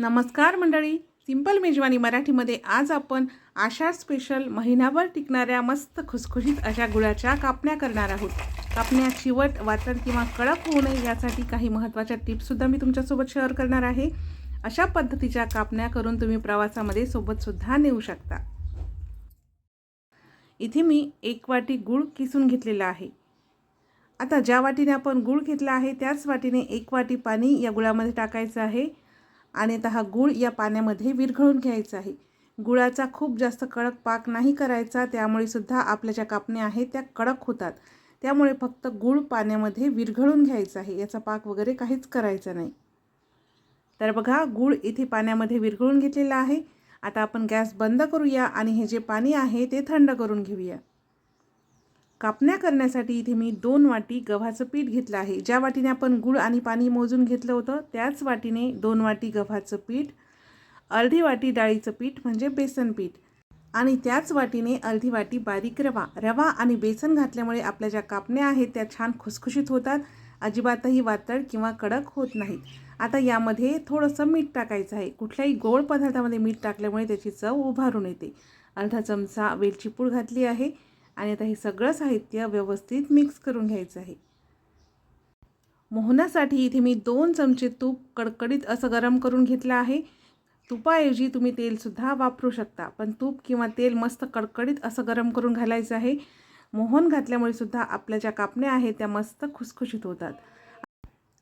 नमस्कार मंडळी. सिंपल मेजवानी मराठीमध्ये आज आपण आषाढ स्पेशल महिनाभर टिकणाऱ्या मस्त खुसखुशीत अशा गुळाच्या कापण्या करणार आहोत. कापण्या चिवट वाचन किंवा कडक होऊ नये यासाठी काही महत्त्वाच्या टिप्ससुद्धा मी तुमच्यासोबत शेअर करणार आहे. अशा पद्धतीच्या कापण्या करून तुम्ही प्रवासामध्ये सोबतसुद्धा नेऊ शकता. इथे मी एक वाटी गूळ किसून घेतलेला आहे. आता ज्या वाटीने आपण गूळ घेतला आहे त्याच वाटीने एक वाटी पाणी या गुळामध्ये टाकायचं आहे. आणि आता हा गूळ या पाण्यामध्ये विरघळून घ्यायचा आहे. गुळाचा खूप जास्त कडक पाक नाही करायचा त्यामुळे सुद्धा आपल्या ज्या कापण्या आहेत त्या कडक होतात. त्यामुळे फक्त गूळ पाण्यामध्ये विरघळून घ्यायचा आहे याचा पाक वगैरे काहीच करायचा नाही. तर बघा गूळ इथे पाण्यामध्ये विरघळून घेतलेला आहे. आता आपण गॅस बंद करूया आणि हे जे पाणी आहे ते थंड करून घेऊया. कापण्या करण्यासाठी इथे मी दोन वाटी गव्हाचं पीठ घेतलं आहे. ज्या वाटीने आपण गूळ आणि पाणी मोजून घेतलं होतं त्याच वाटीने दोन वाटी गव्हाचं पीठ अर्धी वाटी डाळीचं पीठ म्हणजे बेसन पीठ आणि त्याच वाटीने अर्धी वाटी बारीक रवा. रवा आणि बेसन घातल्यामुळे आपल्या ज्या कापण्या आहेत त्या छान खुसखुशीत होतात. अजिबातही वातळ किंवा कडक होत नाहीत आता यामध्ये थोडंसं मीठ टाकायचं आहे. कुठल्याही गोड पदार्थामध्ये मीठ टाकल्यामुळे त्याची चव उभारून येते. अर्धा चमचा वेलची पूड घातली आहे. आणि आता हे सगळं साहित्य व्यवस्थित मिक्स करून घ्यायचं आहे. मोहनासाठी इथे मी दोन चमचे तूप कडकडीत असं गरम करून घेतलं आहे. तुपाऐवजी तुम्ही तेलसुद्धा वापरू शकता पण तूप किंवा तेल मस्त कडकडीत असं गरम करून घालायचं आहे. मोहन घातल्यामुळे सुद्धा आपल्या ज्या कापण्या आहेत त्या मस्त खुसखुशीत होतात.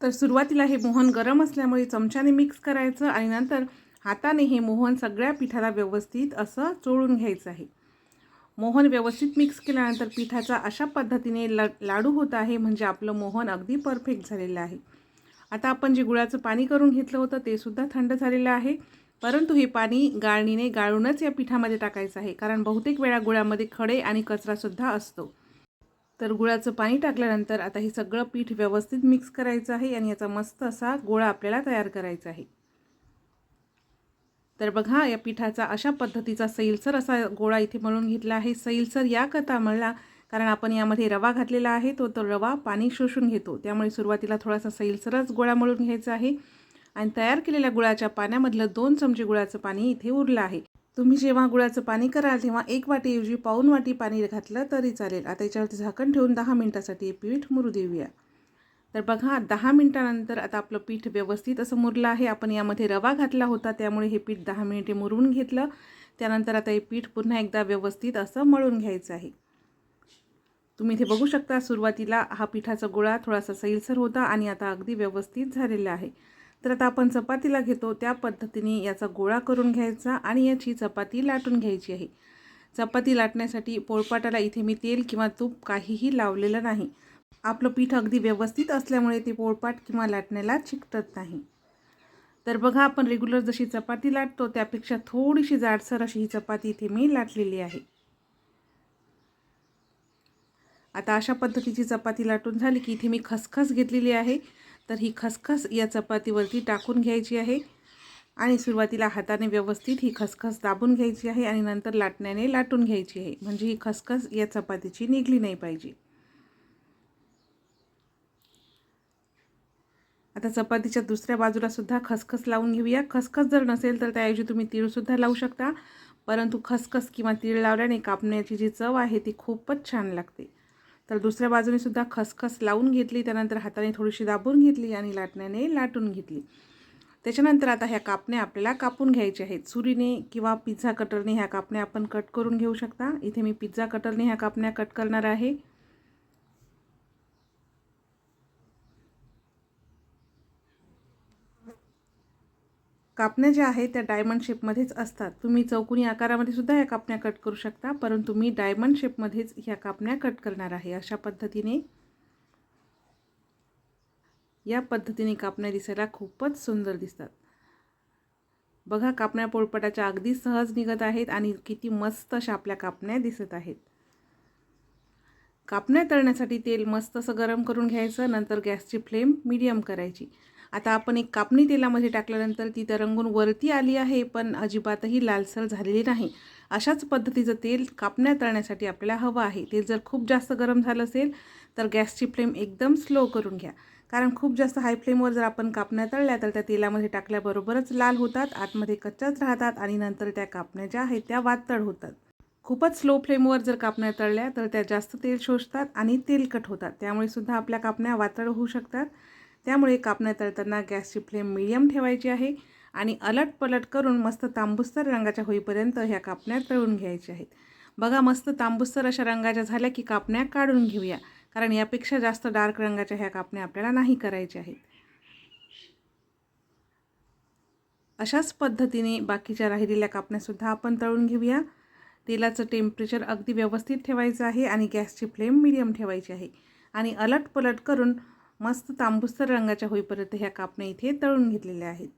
तर सुरुवातीला हे मोहन गरम असल्यामुळे चमच्याने मिक्स करायचं आणि नंतर हाताने हे मोहन सगळ्या पिठाला व्यवस्थित असं चोळून घ्यायचं आहे. मोहन व्यवस्थित मिक्स केल्यानंतर पिठाचा अशा पद्धतीने ल लाडू होत आहे म्हणजे आपलं मोहन अगदी परफेक्ट झालेलं आहे. आता आपण जे गुळाचं पाणी करून घेतलं होतं ते सुद्धा थंड झालेलं आहे. परंतु हे पाणी गाळणीने गाळूनच या पिठामध्ये टाकायचं आहे कारण बहुतेक वेळा गुळामध्ये खडे आणि कचरासुद्धा असतो. तर गुळाचं पाणी टाकल्यानंतर आता हे सगळं पीठ व्यवस्थित मिक्स करायचं आहे आणि याचा मस्त असा गोळा आपल्याला तयार करायचा आहे. तर बघा या पिठाचा अशा पद्धतीचा सैलसर असा गोळा इथे मळून घेतला आहे. सैलसर या मळला कारण आपण यामध्ये रवा घातलेला आहे तो तो रवा पाणी शोषून घेतो. त्यामुळे सुरुवातीला थोडासा सैलसरच गोळा मळून घ्यायचा आहे आणि तयार केलेल्या गुळाच्या पाण्यामधलं दोन चमचे गुळाचं पाणी इथे उरलं आहे. तुम्ही जेव्हा गुळाचं पाणी कराल तेव्हा एक वाटीऐवजी पाऊन वाटी पाणी घातलं तरी चालेल. आता याच्यावरती झाकण ठेवून दहा मिनटासाठी पीठ मुरू देऊया. तर बघा दहा मिनटानंतर आता आपलं पीठ व्यवस्थित असं मुरलं आहे. आपण यामध्ये रवा घातला होता त्यामुळे हे पीठ दहा मिनिटे मुरवून घेतलं. त्यानंतर आता हे पीठ पुन्हा एकदा व्यवस्थित असं मळून घ्यायचं आहे. तुम्ही इथे बघू शकता सुरुवातीला हा पिठाचा गोळा थोडासा सैलसर होता आणि आता अगदी व्यवस्थित झालेला आहे. तर आता आपण चपातीला घेतो. त्या पद्धतीने याचा गोळा करून घ्यायचा आणि याची चपाती लाटून घ्यायची आहे. चपाती लाटण्यासाठी पोळपाटाला इथे मी तेल किंवा तूप काहीही लावलेलं नाही. आपलं पीठ अगदी व्यवस्थित असल्यामुळे ते पोळपाट किंवा लाटण्याला चिकटत नाही. तर बघा आपण रेग्युलर जशी चपाती लाटतो त्यापेक्षा थोडीशी जाडसर अशी ही चपाती इथे मी लाटलेली आहे. आता अशा पद्धतीची चपाती लाटून झाली की इथे मी खसखस घेतलेली आहे. तर ही खसखस या चपातीवरती टाकून घ्यायची आहे. आणि सुरुवातीला हाताने व्यवस्थित ही खसखस दाबून घ्यायची आहे आणि नंतर लाटण्याने लाटून घ्यायची आहे. म्हणजे ही खसखस या चपातीची निघली नाही पाहिजे. आता चपातीच्या दुसऱ्या बाजूला सुद्धा खसखस लावून घेऊया. खसखस जर नसेल तर त्याऐवजी तुम्ही तीळसुद्धा लावू शकता. परंतु खसखस किंवा तीळ लावल्याने कापण्याची जी चव आहे ती खूपच छान लागते. तर दुसऱ्या बाजूने सुद्धा खसखस लावून घेतली त्यानंतर हाताने थोडीशी दाबून घेतली आणि लाटण्याने लाटून घेतली. त्याच्यानंतर आता ह्या कापण्या आपल्याला कापून घ्यायच्या आहेत. सुरीने किंवा पिझ्झा कटरने ह्या कापण्या आपण कट करून घेऊ शकता. इथे मी पिझ्झा कटरने ह्या कापण्या कट करणार आहे. कापण्या ज्या आहेत त्या डायमंड शेपमध्येच असतात. तुम्ही चौकोनी आकारामध्ये सुद्धा या कापण्या कट करू शकता परंतु मी डायमंड शेपमध्येच ह्या कापण्या कट करणार आहे. अशा पद्धतीने या पद्धतीने कापण्या दिसायला खूपच सुंदर दिसतात. बघा कापण्या पोळपटाच्या अगदी सहज निघत आहेत आणि किती मस्त अशा आपल्या कापण्या दिसत आहेत. कापण्या तळण्यासाठी तेल मस्त असं गरम करून घ्यायचं नंतर गॅसची फ्लेम मीडियम करायची. आता आपण एक कापणी तेलामध्ये टाकल्यानंतर ती तरंगून वरती आली आहे पण अजिबातही लालसर झालेली नाही. अशाच पद्धतीचं तेल कापण्या तळण्यासाठी आपल्याला हवं आहे. तेल जर खूप जास्त गरम झालं असेल तर गॅसची फ्लेम एकदम स्लो करून घ्या. कारण खूप जास्त हाय फ्लेमवर जर आपण कापण्या तळल्या तर त्या तेलामध्ये टाकल्याबरोबरच लाल होतात आतमध्ये कच्च्याच राहतात आणि नंतर त्या कापण्या ज्या आहेत त्या वातळ होतात. खूपच स्लो फ्लेमवर जर कापण्या तळल्या तर त्या जास्त तेल शोषतात आणि तेलकट होतात. त्यामुळे सुद्धा आपल्या कापण्या वातळ होऊ शकतात. त्यामुळे कापण्या तळताना गॅसची फ्लेम मिडियम ठेवायची आहे आणि अलट पलट करून मस्त तांबूसर रंगाच्या होईपर्यंत ह्या कापण्या तळून घ्यायच्या आहेत. बघा मस्त तांबूसर अशा रंगाच्या झाल्या की कापण्या काढून घेऊया कारण यापेक्षा जास्त डार्क रंगाच्या ह्या कापण्या आपल्याला नाही करायच्या आहेत. अशाच पद्धतीने बाकीच्या राहिलेल्या कापण्यासुद्धा आपण तळून घेऊया. तेलाचं टेम्परेचर अगदी व्यवस्थित ठेवायचं आहे आणि गॅसची फ्लेम मिडियम ठेवायची आहे. आणि अलट पलट करून मस्त तांबूसर रंगाच्या होईपर्यंत ह्या कापण्या इथे तळून घेतलेल्या आहेत.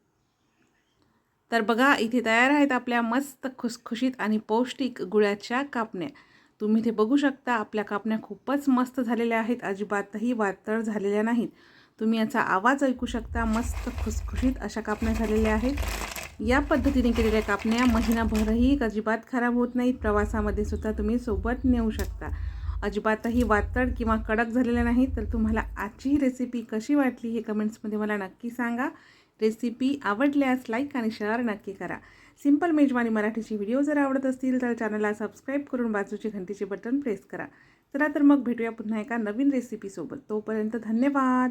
तर बघा इथे तयार आहेत आपल्या मस्त खुसखुशीत आणि पौष्टिक गुळाच्या कापण्या. तुम्ही इथे बघू शकता आपल्या कापण्या खूपच मस्त झालेल्या आहेत. अजिबातही वातळ झालेल्या नाहीत. तुम्ही याचा आवाज ऐकू शकता मस्त खुसखुशीत अशा कापण्या झालेल्या आहेत. या पद्धतीने केलेल्या कापण्या महिनाभरही अजिबात खराब होत नाहीत. प्रवासामध्ये सुद्धा तुम्ही सोबत नेऊ शकता. अजिबातही वातळ किंवा कडक झालेल्या नाहीत तर तुम्हाला आजची ही रेसिपी कशी वाटली हे कमेंट्समध्ये मला नक्की सांगा. रेसिपी आवडल्यास लाईक आणि शेअर नक्की करा. सिंपल मेजवानी मराठीची व्हिडिओ जर आवडत असतील तर चॅनलला सबस्क्राईब करून बाजूचे घंटीचे बटन प्रेस करा. चला तर मग भेटूया पुन्हा एका नवीन रेसिपीसोबत तोपर्यंत धन्यवाद!